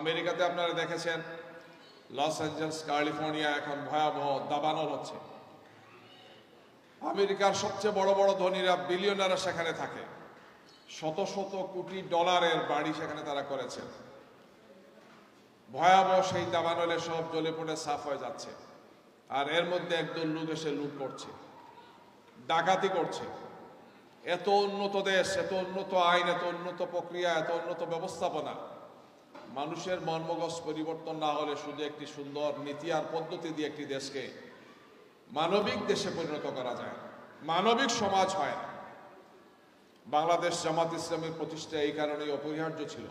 আমেরিকাতে আপনারা দেখেছেন, লস অ্যাঞ্জেলস, ক্যালিফোর্নিয়া এখন ভয়াবহ দাবানল হচ্ছে। আমেরিকার সবচেয়ে বড় বড় ধনীরা বিলিয়নাররা সেখানে থাকে। শত শত কোটি ডলারের বাড়ি সেখানে তারা করেছেন। ভয়াবহ সেই দাবানলে সব জ্বলে পড়ে সাফ হয়ে যাচ্ছে। আর এর মধ্যে একদল লোক এসে লুট করছে, ডাকাতি করছে। এত উন্নত দেশ, এত উন্নত আইন, এত উন্নত প্রক্রিয়া, এত উন্নত ব্যবস্থাপনা। মানুষের মর্মগজ পরিবর্তন না হলে শুধু একটি সুন্দর নীতি আর পদ্ধতি দিয়ে একটি দেশকে মানবিক দেশে পরিণত করা যায় মানবিক সমাজ হয় না। বাংলাদেশ জামাত ইসলামের প্রতিষ্ঠা এই কারণেই অপরিহার্য ছিল।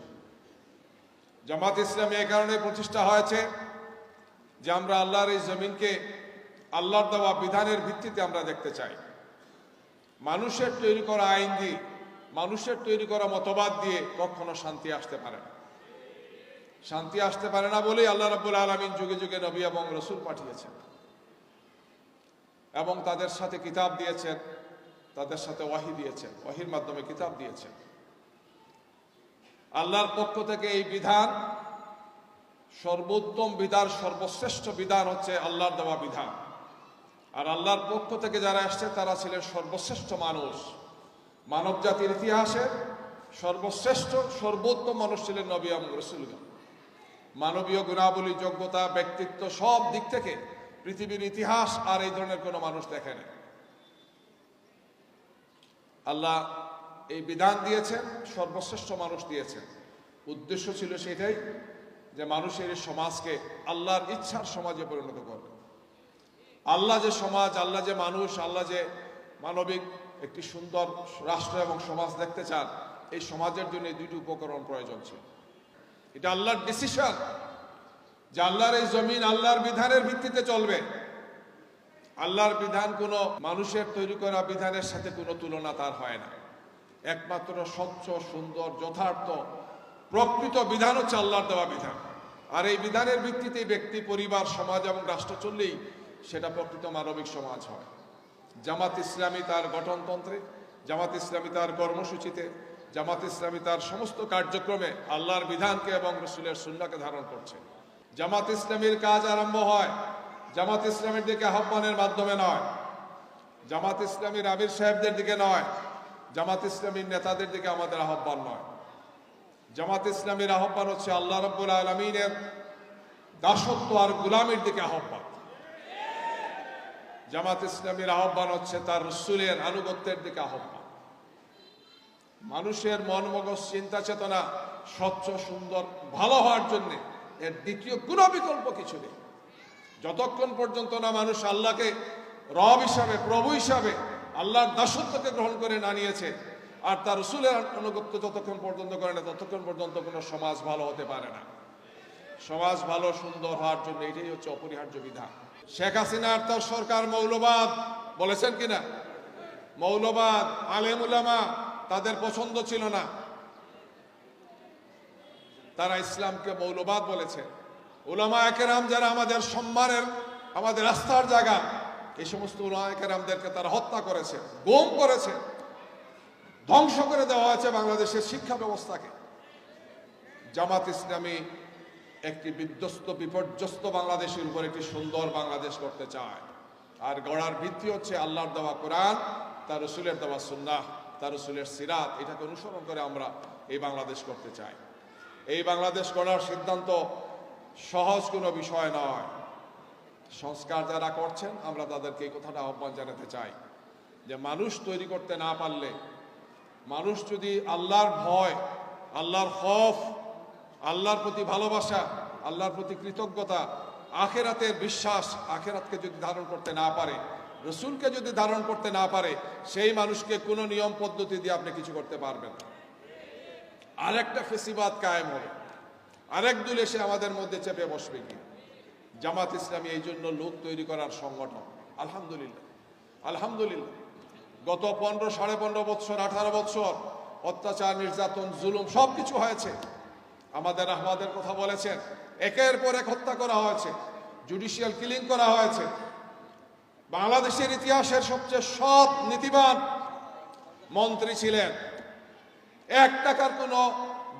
জামাত ইসলামী এই কারণে প্রতিষ্ঠা হয়েছে যে আমরা আল্লাহর এই জমিনকে আল্লাহর দেওয়া বিধানের ভিত্তিতে আমরা দেখতে চাই। মানুষের তৈরি করা আইন দিয়ে, মানুষের তৈরি করা মতবাদ দিয়ে কখনো শান্তি আসতে পারে না। শান্তি আসতে পারে না বলেই আল্লাহ রাব্বুল আলমিন যুগে যুগে নবী এবং রসুল পাঠিয়েছেন। এবং তাদের সাথে কিতাব দিয়েছেন, তাদের সাথে ওয়াহি দিয়েছেন, ওয়াহির মাধ্যমে কিতাব দিয়েছেন। আল্লাহর পক্ষ থেকে এই বিধান সর্বোত্তম বিধান, সর্বশ্রেষ্ঠ বিধান হচ্ছে আল্লাহর দেওয়া বিধান। আর আল্লাহর পক্ষ থেকে যারা আসছে তারা ছিলেন সর্বশ্রেষ্ঠ মানুষ। মানব জাতির ইতিহাসে সর্বশ্রেষ্ঠ, সর্বোত্তম মানুষ ছিলেন নবী রসুলগণ। মানবীয় গুণাবলী, যোগ্যতা, ব্যক্তিত্ব সব দিক থেকে পৃথিবীর ইতিহাস আর এই ধরনের কোনো মানুষ দেখে না। আল্লাহ এই বিধান দিয়েছেন, সর্বশ্রেষ্ঠ মানুষ দিয়েছেন। উদ্দেশ্য ছিল সেটাই যে মানুষের সমাজকে আল্লাহর ইচ্ছার সমাজে পরিণত করবে। আল্লাহ যে সমাজ, আল্লাহ যে মানুষ, আল্লাহ যে মানবিক একটি সুন্দর রাষ্ট্র এবং সমাজ দেখতে চান, এই সমাজের জন্য এই দুইটি উপকরণ প্রয়োজন ছিল। এটা আল্লাহর ডিসিশন যে আল্লাহর এই জমিন আল্লাহর বিধানের ভিত্তিতে চলবে। আল্লাহর বিধান কোনো মানুষের তৈরি করা বিধানের সাথে কোনো তুলনা তার হয় না। একমাত্র স্বচ্ছ, সুন্দর, যথার্থ, প্রকৃত বিধান হচ্ছে আল্লাহর দেওয়া বিধান। আর এই বিধানের ভিত্তিতে ব্যক্তি, পরিবার, সমাজ এবং রাষ্ট্র চললেই সেটা প্রকৃত মানবিক সমাজ হয়। জামাত ইসলামী তার গঠনতন্ত্রে, জামাত ইসলামী তার কর্মসূচিতে জামাত ইসলামী তার সমস্ত কার্যক্রমে আল্লাহর বিধানকে এবং রসুলের সুন্নাকে ধারণ করছে। জামাত ইসলামীর কাজ আরম্ভ হয় জামাত ইসলামের দিকে আহ্বানের মাধ্যমে নয়। জামাত ইসলামীর আমির সাহেবদের দিকে নয়। জামাত ইসলামীর নেতাদের দিকে আমাদের আহ্বান নয়। জামাত ইসলামীর আহ্বান হচ্ছে আল্লাহ রব্বুল আলমিনের দাসত্ব আর গুলামের দিকে আহ্বান। জামাত ইসলামীর আহ্বান হচ্ছে তার রসুলের আনুগত্যের দিকে আহ্বান। মানুষের মন মগজ চিন্তা চেতনা স্বচ্ছ, সুন্দর, ভালো হওয়ার জন্য এর দ্বিতীয় কোনো বিকল্প কিছু নেই। যতক্ষণ পর্যন্ত না মানুষ আল্লাহকে রব হিসাবে, প্রভু হিসাবে আল্লাহর দাসত্বকে গ্রহণ করে না নিয়েছে, আর তার রসুলের আনুগত্য যতক্ষণ পর্যন্ত করে না, ততক্ষণ পর্যন্ত কোনো সমাজ ভালো হতে পারে না। সমাজ ভালো, সুন্দর হওয়ার জন্য এটাই হচ্ছে অপরিহার্য বিধান। শেখ হাসিনা আর তার সরকার মৌলবাদ, বলেছেন কিনা? মৌলবাদ, আলেম উলামা তাদের পছন্দ ছিল না। তারা ইসলামকে মৌলবাদ বলেছে। উলামা একেরাম যারা আমাদের সম্মানের, আমাদের আস্থার জায়গা, এই সমস্ত উলামা একেরামদেরকে তারা হত্যা করেছে, গোম করেছে, ধ্বংস করে দেওয়া হয়েছে বাংলাদেশের শিক্ষা ব্যবস্থাকে। জামাত ইসলামী একটি বিধ্বস্ত, বিপর্যস্ত বাংলাদেশের উপর একটি সুন্দর বাংলাদেশ করতে চায়। আর গড়ার ভিত্তি হচ্ছে আল্লাহর দেওয়া কোরআন, তার রসুলের দেওয়া সুন্নাহ। তার রসুলের সিরাত, এটাকে অনুসরণ করে আমরা এই বাংলাদেশ করতে চাই। এই বাংলাদেশ করার সিদ্ধান্ত সহজ কোনো বিষয় নয়। সংস্কার যারা করছেন, আমরা তাদেরকে এই কথাটা আহ্বান জানাতে চাই যে মানুষ তৈরি করতে না পারলে, মানুষ যদি আল্লাহর ভয়, আল্লাহর খফ, আল্লাহর প্রতি ভালোবাসা, আল্লাহর প্রতি কৃতজ্ঞতা, আখেরাতের বিশ্বাস, আখেরাতকে যদি ধারণ করতে না পারে রসুলকে যদি ধারণ করতে না পারে, সেই মানুষকে কোনো নিয়ম পদ্ধতি দিয়ে আপনি কিছু করতে পারবেন না। আরেকটা ফেসিবাদ কায়েম হবে। আরেক দল এসে আমাদের মধ্যে চেপে বসবে কি জামাত ইসলামী এই জন্য লোক তৈরি করার সংগঠন। আলহামদুলিল্লাহ। আলহামদুলিল্লাহ। গত পনেরো, সাড়ে পনেরো বছর আঠারো বছর অত্যাচার, নির্যাতন, জুলুম সব কিছু হয়েছে। আমাদের আহমাদের কথা বলেছেন। একের পর এক হত্যা করা হয়েছে। জুডিশিয়াল কিলিং করা হয়েছে। বাংলাদেশের ইতিহাসের সবচেয়ে সৎ নীতিবান মন্ত্রী ছিলেন। এক টাকার কোনো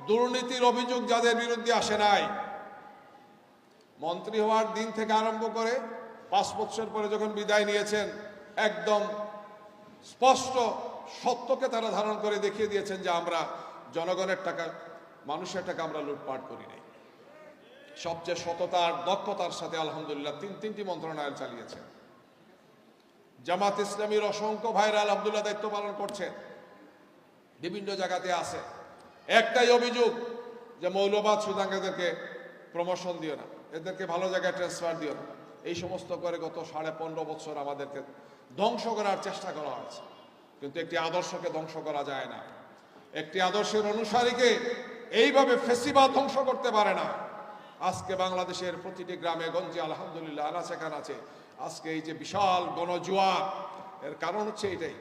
দুর্নীতির অভিযোগ যাদের বিরুদ্ধে আসে নাই। মন্ত্রী হওয়ার দিন থেকে আরম্ভ করে পাঁচ বছর পরে যখন বিদায় নিয়েছেন, একদম স্পষ্ট সত্যকে তারা ধারণ করে দেখিয়ে দিয়েছেন যে আমরা জনগণের টাকা, মানুষের টাকা আমরা লুটপাট করি নাই। সবচেয়ে সততার, দক্ষতার সাথে আলহামদুলিল্লাহ তিন, তিনটি মন্ত্রণালয় চালিয়েছেন জামাত ইসলামীর অসংখ্য ভাইরা আলহামদুলিল্লাহ দায়িত্ব পালন করছেন। বিভিন্ন জায়গাতে আছে। একটাই অভিযোগ যে মৌলবাদ সুদাঙ্গাদেরকে প্রমোশন দিও না, এদেরকে ভালো জায়গায় ট্রান্সফার দিও না। এই সমস্ত করে গত সাড়ে পনেরো বছর আমাদেরকে ধ্বংস করার চেষ্টা করা হয়েছে। কিন্তু একটি আদর্শকে ধ্বংস করা যায় না। একটি আদর্শের অনুসারীকে এইভাবে ফেসিবাদ ধ্বংস করতে পারে না। আজকে বাংলাদেশের প্রতিটি গ্রামে, গঞ্জে, আলহামদুলিল্লাহ, আনাচে কানাচে আজকে এই যে বিশাল গণজুয়া এর কারণ হচ্ছে এটাই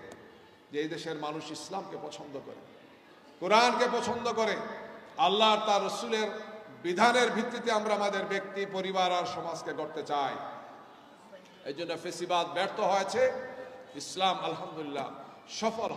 যে এই দেশের মানুষ ইসলামকে পছন্দ করে, কোরআনকে পছন্দ করে। আল্লাহ তার রসুলের বিধানের ভিত্তিতে আমরা আমাদের ব্যক্তি, পরিবার আর সমাজকে গড়তে চাই। এই জন্য ফেসিবাদ ব্যর্থ হয়েছে, ইসলাম আলহামদুলিল্লাহ সফল